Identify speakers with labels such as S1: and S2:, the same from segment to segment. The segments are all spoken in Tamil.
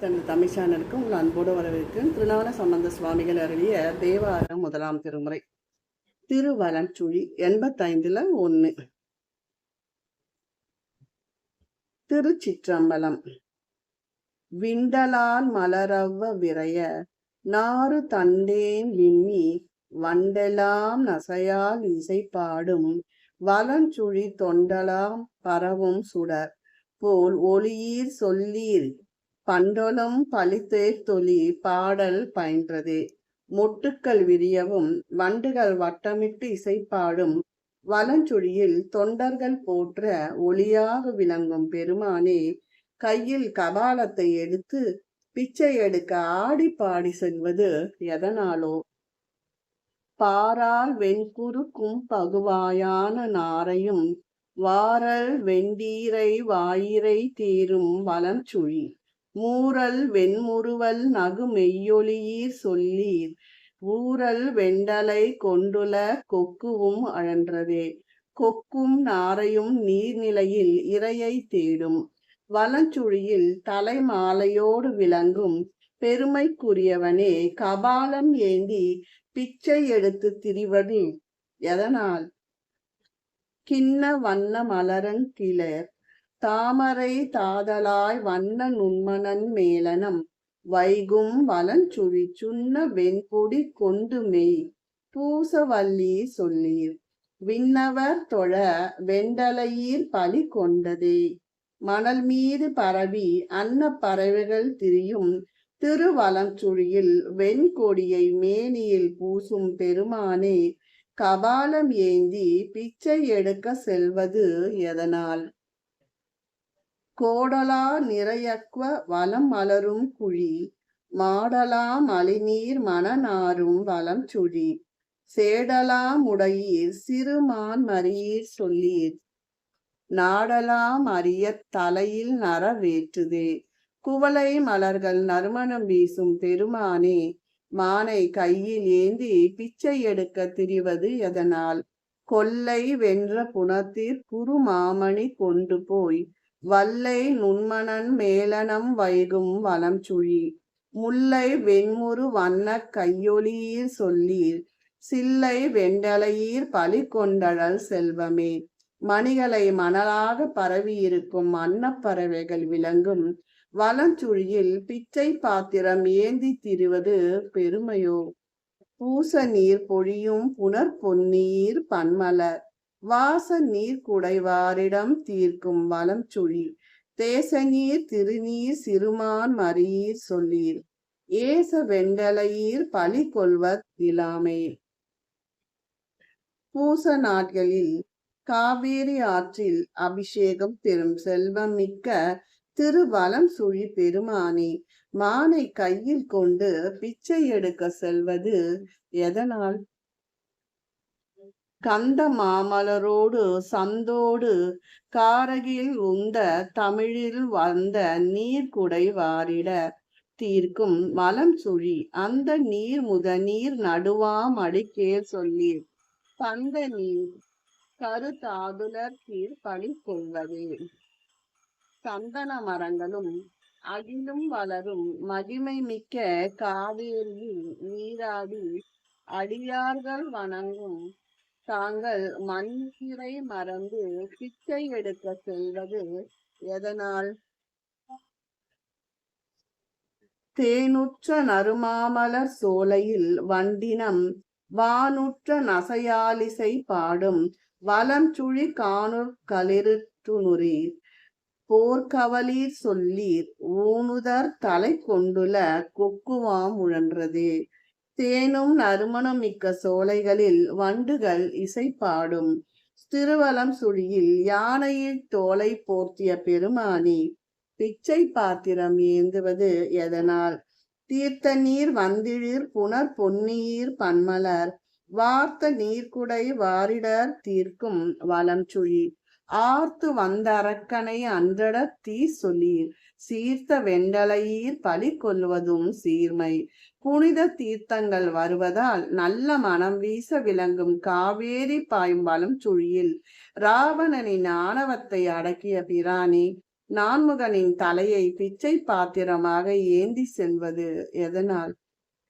S1: தனது தமிழ் சேனலுக்கு உங்கள் அன்போடு வரவேற்கும் திருநாவன சம்பந்த சுவாமிகள் அருளிய தேவாரம் முதலாம் திருமுறை. திருவலஞ்சுழி எண்பத்தைந்துல ஒன்று திருச்சிற்றம்பலம். விண்டலால் மலரவ்வ விரைய நாறு தண்டேன் விம்மி வண்டெலாம் நசையால் இசை பாடும் வலஞ்சுழி தொண்டலாம் பரவும் சுடர் போல் ஒளியீர் சொல்லீர் பண்டொலும் பழித்தேர் தொலி பாடல் பயின்றது. மொட்டுக்கள் விரியவும் வண்டுகள் வட்டமிட்டு இசைப்பாடும் வலஞ்சுழியில் தொண்டர்கள் போற்ற ஒளியாக விளங்கும் பெருமானே கையில் கபாலத்தை எடுத்து பிச்சை எடுக்க ஆடி பாடி செல்வது எதனாலோ? பாரால் வெண்குறுக்கும் பகுவாயான நாரையும் வாரல் வெண்டீரை வாயிரை தீரும் வலஞ்சுழி. ஊரல் வெண்முறுவல் நகு மெய்யொலியீர் சொல்லீர். ஊரல் வெண்டலை கொண்டுல கொக்குவும் அழன்றதே. கொக்கும் நாரையும் நீர்நிலையில் இரையை தேடும். வலஞ்சுழியில் தலைமாலையோடு விளங்கும். பெருமைக்குரியவனே கபாலம் ஏந்தி பிச்சை எடுத்து திரிவது எதனால்? கிண்ண வண்ண மலரன் கிளர். தாமரை தாதலாய் வண்ண நுண்மணன் மேலனம் வைகும் வலஞ்சுழி சுண்ண வெண்பொடி கொண்டு மெய் பூசவல்லி சொல்லீர். விண்ணவர் தொழ வெண்டலையீர் பலி கொண்டதே. மணல் மீது பரவி அன்ன பறவைகள் திரியும் திருவலஞ்சுழியில் வெண்கொடியை மேனியில் பூசும் பெருமானே கபாலம் ஏந்தி பிச்சை எடுக்க செல்வது எதனால்? கோடலா நிறையக்வ வலம் மலரும் குழி மாடலா மழைநீர் மணநாரும் வலம் சுழி சேடலாம் உடையீர் சிறுமான் மறியீர் சொல்லீர் நாடலாம் அறிய தலையில் நரவேற்றுதே குவளை மலர்கள் நறுமணம் வீசும் பெருமானே மானை கையில் ஏந்தி பிச்சை எடுக்க திரிவது எதனால்? கொல்லை வென்ற புனத்திற் குரு மாமணி கொண்டு போய் வல்லை நுண்மணன் மேலனம் வைகும் வலம் சுழி முல்லை வெண்முறு வண்ண கையொலியீர் சொல்லீர் சில்லை வெண்டலையீர் பலி கொண்டழல் செல்வமே. மணிகளை மணலாக பரவியிருக்கும் அன்னப்பறவைகள் விளங்கும் வலஞ்சுழியில் பிச்சை பாத்திரம் ஏந்தி திரிவது பெருமையோ. பூச நீர் பொழியும் புனர் பொன்னீர் பன்மலர் வாச நீர் குடைவாரிடம் தீர்க்கும் வளம் சுழி தேச நீர் திருநீர் சிறுமான் மறியீர் சொல்லீர். ஏச வெண்டலையீர் பலி கொள்வர் இலாமே பூச நாட்களில் காவேரி ஆற்றில் அபிஷேகம் பெறும் செல்வம் மிக்க திருவலம் சுழி பெருமானே மானை கையில் கொண்டு பிச்சை எடுக்க செல்வது எதனால்? கந்த மாமலரோடு சந்தோடு காரகில் உந்த தமிழில் வந்த நீர்க்குடை வாரிட தீர்க்கும் மலம் சுழி அந்த நீர் முத நீர் நடுவாம் அடிக்கே சொல்லீர். பந்த நீர் கருத்தாதுலர் தீர் பணி கொள்வதே. சந்தன மரங்களும் அகிலும் வளரும் மகிமை மிக்க காவேரியில் நீராடி அடியார்கள் வணங்கும் தாங்கள் மந்திரை மறந்து பிச்சை எடுக்க செல்வது எதனால்? தேனுற்ற நறுமாமலர் சோலையில் வண்டினம் வானுற்ற நசையாலிசை பாடும் வலம் சுழி காணுர் களிருட்டுனுரீர் போர்க்கவலீர் சொல்லீர் ஊனுதர் தலை கொண்டுல கொக்குவாம் உழன்றது தேனும் நறுமணம் மிக்க சோலைகளில் வண்டுகள் இசைப்பாடும். திருவலம் சுழியில் யானையில் தோலை போர்த்திய பெருமானி. பிச்சை பாத்திரம் ஏந்துவது எதனால்? தீர்த்த நீர் வந்திழிர் புனர் பொன்னீர் பன்மலர். வார்த்த நீர்க்குடை வாரிடர் தீர்க்கும் வலம் சுழி. ஆர்த்து வந்த அரக்கனை அன்றட தீ சொல்லீர். சீர்த்த வெண்டலையீர் பலி கொள்வதும் சீர்மை. புனித தீர்த்தங்கள் வருவதால் நல்ல மனம் வீச விளங்கும் காவேரி பாயும்பாலும் சுழியில். ராவணனின் ஆணவத்தை அடக்கிய பிராணி நான்முகனின் தலையை பிச்சை பாத்திரமாக ஏந்தி செல்வது எதனால்?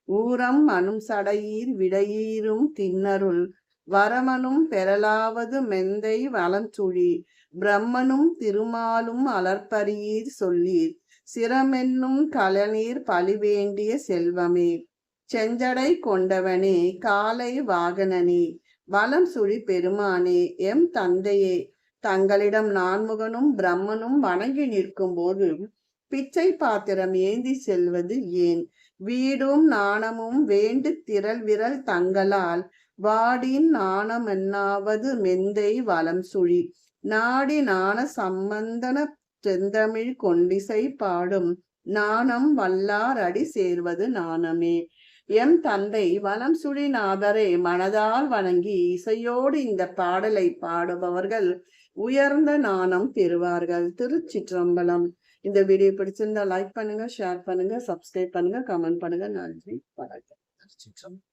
S1: ஊரம் மனும் சடையீர் விடையீரும் திண்ணருள் வரமனும் பெறலாவது மெந்தை வளஞ்சுழி பிரம்மனும் திருமாலும் அலர்பரியீர் சொல்லீர். சிரமென்னும் கலநீர் பழிவேண்டிய செல்வமே. செஞ்சடை கொண்டவனே காலை வாகனனே. வலம் சுழி பெருமானே எம் தந்தையே. தங்களிடம் நான்முகனும் பிரம்மனும் வணங்கி நிற்கும் போது பிச்சை பாத்திரம் ஏந்தி செல்வது ஏன்? வீடும் நாணமும் வேண்டு திரள் விரல் தங்களால் வாடின் நாணமென்னாவது மெந்தை வலம் சுழி. நாடி நாண சம்பந்தன செந்தமிழ் கொண்டிசை பாடும். நாணம் வல்லார் அடி சேர்வது நாணமே. எம் தந்தை வலம் சுழிநாதரை மனதால் வணங்கி இசையோடு இந்த பாடலை பாடுபவர்கள் உயர்ந்த நாணம் பெறுவார்கள். திருச்சிற்றம்பலம். இந்த வீடியோ பிடிச்சிருந்தா லைக் பண்ணுங்க ஷேர் பண்ணுங்க சப்ஸ்கிரைப் பண்ணுங்க கமெண்ட் பண்ணுங்க. நன்றி வணக்கம்.
S2: திருச்சிற்றம்பலம்.